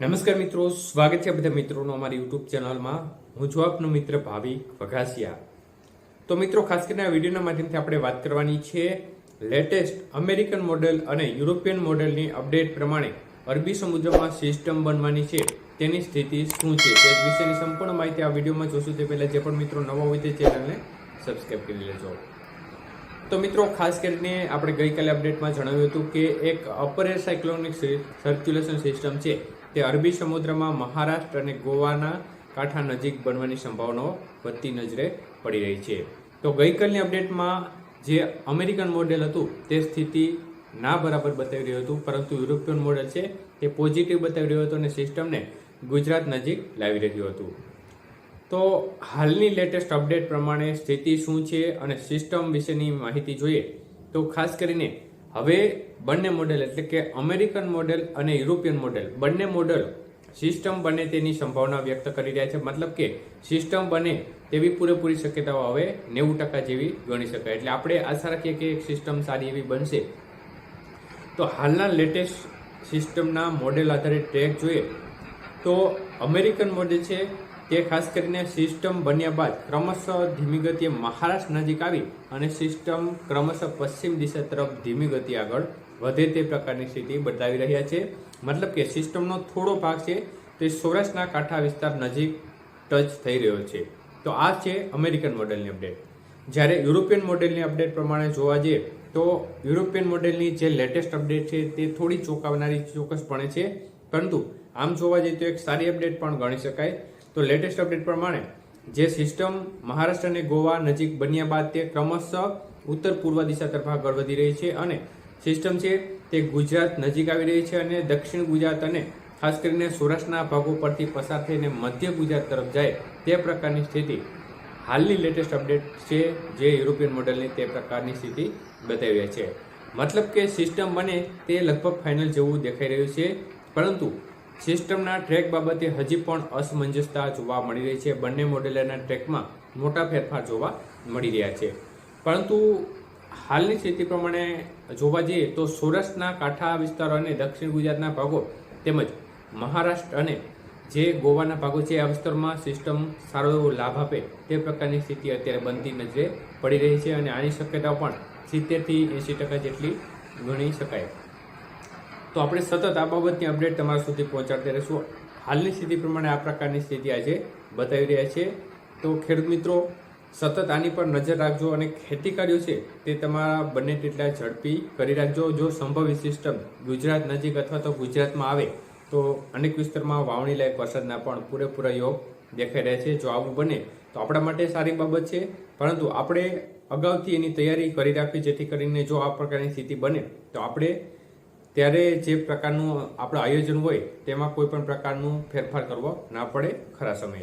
નમસ્કાર મિત્રો, સ્વાગત છે બધા મિત્રોનો અમારી યુટ્યુબ ચેનલમાં. હું છું આપનો મિત્ર ભાવિક વઘાસિયા. તો મિત્રો, ખાસ કરીને આ વિડીયોના માધ્યમથી આપણે વાત કરવાની છે લેટેસ્ટ અમેરિકન મોડેલ અને યુરોપિયન મોડેલની અપડેટ પ્રમાણે અરબી સમુદ્રમાં સિસ્ટમ બનવાની છે. તેની સ્થિતિ શું છે? તે વિશેની સંપૂર્ણ માહિતી આ વિડીયોમાં જોશું. તે પહેલાં જે પણ મિત્રો નવા હોય તે ચેનલને સબસ્ક્રાઈબ કરી લેજો. તો મિત્રો, ખાસ કરીને આપણે ગઈકાલે અપડેટમાં જણાવ્યું હતું કે એક upper air cyclonic circulation system છે. તે અરબી સમુદ્રમાં મહારાષ્ટ્ર અને ગોવાના કાંઠા નજીક બનવાની સંભાવનાઓ વધતી નજરે પડી રહી છે. તો ગઈકાલની અપડેટમાં જે અમેરિકન મોડેલ હતું, તે સ્થિતિ ના બરાબર બતાવી રહ્યું હતું, પરંતુ યુરોપિયન મોડેલ છે, તે પોઝિટિવ બતાવી રહ્યું હતું અને સિસ્ટમને ગુજરાત નજીક લાવી રહ્યું હતું. તો હાલની લેટેસ્ટ અપડેટ પ્રમાણે સ્થિતિ શું છે અને સિસ્ટમ વિશેની માહિતી જોઈએ, તો ખાસ કરીને હવે બંને મોડેલ એટલે કે અમેરિકન મોડેલ અને યુરોપિયન મોડેલ બંને મોડેલ સિસ્ટમ બને તેની સંભાવના વ્યક્ત કરી રહ્યા છે. મતલબ કે સિસ્ટમ બને તેવી પૂરેપૂરી શક્યતાઓ હવે નેવું ટકા જેવી ગણી શકાય. એટલે આપણે આશા રાખીએ કે એક સિસ્ટમ સારી એવી બનશે. તો હાલના લેટેસ્ટ સિસ્ટમના મોડેલ આધારિત ટ્રેક જોઈએ તો અમેરિકન મોડેલ છે તે ખાસ કરીને સિસ્ટમ બન્યા બાદ ક્રમશઃ ધીમી ગતિએ મહારાષ્ટ્ર નજીક આવી અને સિસ્ટમ ક્રમશઃ પશ્ચિમ દિશા તરફ ધીમી ગતિ આગળ વધે તે પ્રકારની સ્થિતિ બતાવી રહ્યા છે. મતલબ કે સિસ્ટમનો થોડો ભાગ છે તે સૌરાષ્ટ્રના કાંઠા વિસ્તાર નજીક ટચ થઈ રહ્યો છે. તો આ છે અમેરિકન મોડેલની અપડેટ. જ્યારે યુરોપિયન મોડેલની અપડેટ પ્રમાણે જોવા જઈએ તો યુરોપિયન મોડેલની જે લેટેસ્ટ અપડેટ છે તે થોડી ચોંકાવનારી ચોક્કસપણે છે. પરંતુ આમ જોવા જઈએ તો એક સારી અપડેટ પણ ગણી શકાય. તો લેટેસ્ટ અપડેટ પ્રમાણે જે સિસ્ટમ મહારાષ્ટ્ર અને ગોવા નજીક બન્યા બાદ તે ક્રમશઃ ઉત્તર પૂર્વ દિશા તરફ આગળ વધી રહી છે અને સિસ્ટમ છે તે ગુજરાત નજીક આવી રહી છે અને દક્ષિણ ગુજરાત અને ખાસ કરીને સૌરાષ્ટ્રના ભાગો પરથી પસાર થઈને મધ્ય ગુજરાત તરફ જાય તે પ્રકારની સ્થિતિ હાલની લેટેસ્ટ અપડેટ છે જે યુરોપિયન મોડલની તે પ્રકારની સ્થિતિ બતાવી છે. મતલબ કે સિસ્ટમ બને તે લગભગ ફાઇનલ જેવું દેખાઈ રહ્યું છે. પરંતુ સિસ્ટમના ટ્રેક બાબતે હજી પણ અસમંજસતા જોવા મળી રહી છે. બંને મોડેલના ટ્રેકમાં મોટા ફેરફાર જોવા મળી રહ્યા છે. પરંતુ હાલની સ્થિતિ પ્રમાણે જોવા જઈએ તો સૌરાષ્ટ્રના કાંઠા વિસ્તારો અને દક્ષિણ ગુજરાતના ભાગો તેમજ મહારાષ્ટ્ર અને જે ગોવાના ભાગો છે, આ વિસ્તારમાં સિસ્ટમ સારો એવો લાભ આપે તે પ્રકારની સ્થિતિ અત્યારે બનતી નજરે પડી રહી છે અને આની શક્યતાઓ પણ સિત્તેરથી એંસી ટકા જેટલી ગણી શકાય. તો આપણે સતત આ બાબતની અપડેટ તમારા સુધી પહોંચાડતા રહીશું. હાલની સ્થિતિ પ્રમાણે આ પ્રકારની સ્થિતિ આજે બતાવી રહ્યા છે. તો ખેડૂત મિત્રો, સતત આની પર નજર રાખજો અને ખેતી કાર્યો છે તે તમારા બંને તેટલા ઝડપી કરી રાખજો. જો સંભવિત સિસ્ટમ ગુજરાત નજીક અથવા તો ગુજરાતમાં આવે, તો અનેક વિસ્તારમાં વાવણી લાયક વરસાદના પણ પૂરેપૂરા યોગ દેખાઈ રહ્યા છે. જો આવું બને, તો આપણા માટે સારી બાબત છે. પરંતુ આપણે અગાઉથી એની તૈયારી કરી રાખવી, જેથી કરીને જો આ પ્રકારની સ્થિતિ બને, તો આપણે ત્યારે જે પ્રકારનું આપણું આયોજન હોય, તેમાં કોઈ પણ પ્રકારનું ફેરફાર કરવો ના પડે ખરા સમયે.